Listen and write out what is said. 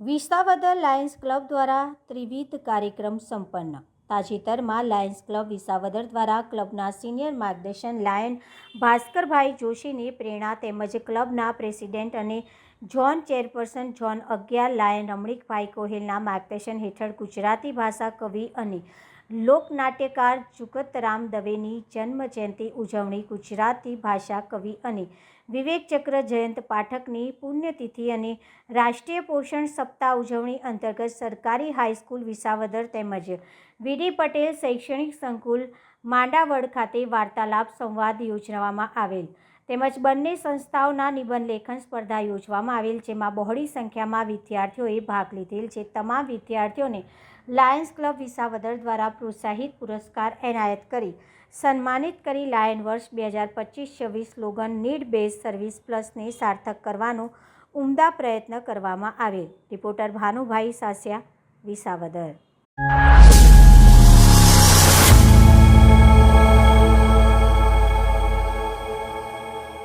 Visavadar Lions club દ્વારા ત્રિવિધ કાર્યક્રમ સંપન્ન. તાજેતરમાં લાયન્સ ક્લબ વિસાવદર દ્વારા ક્લબના સિનિયર માર્ગદર્શન લાયન ભાસ્કરભાઈ જોશીની પ્રેરણા તેમજ ક્લબના પ્રેસિડેન્ટ અને ઝોન ચેરપર્સન ઝોન અગિયાર, લાયન રમણીકભાઈ કોહેલના માર્ગદર્શન હેઠળ ગુજરાતી ભાષા કવિ અને લોકનાટ્યકાર જુગતરામ દવેની જન્મ જયંતિ ઉજવણી ગુજરાતી ભાષા કવિ અને વિવેક ચક્ર જયંત પાઠકની પુણ્યતિથિ અને રાષ્ટ્રીય પોષણ સપ્તાહ ઉજવણી અંતર્ગત સરકારી હાઈસ્કૂલ વિસાવદર તેમજ વીડી પટેલ શૈક્ષણિક સંકુલ માંડાવડ ખાતે વાર્તાલાપ સંવાદ યોજવામાં આવેલ. તેમજ બંને સંસ્થાઓના નિબંધ લેખન સ્પર્ધા યોજવામાં આવેલ જેમાં બહોળી સંખ્યામાં વિદ્યાર્થીઓએ ભાગ લીધેલ છે. તમામ વિદ્યાર્થીઓને લાયન્સ ક્લબ વિસાવદર દ્વારા પ્રોત્સાહિત પુરસ્કાર એનાયત કરી, સન્માનિત કરી લાયન વર્ષ બે હજાર પચીસ છવ્વીસ સ્લોગન નીડ બેઝ સર્વિસ પ્લસને સાર્થક કરવાનો ઉમદા પ્રયત્ન કરવામાં આવેલ. રિપોર્ટર ભાનુભાઈ સાસિયા, વિસાવદર.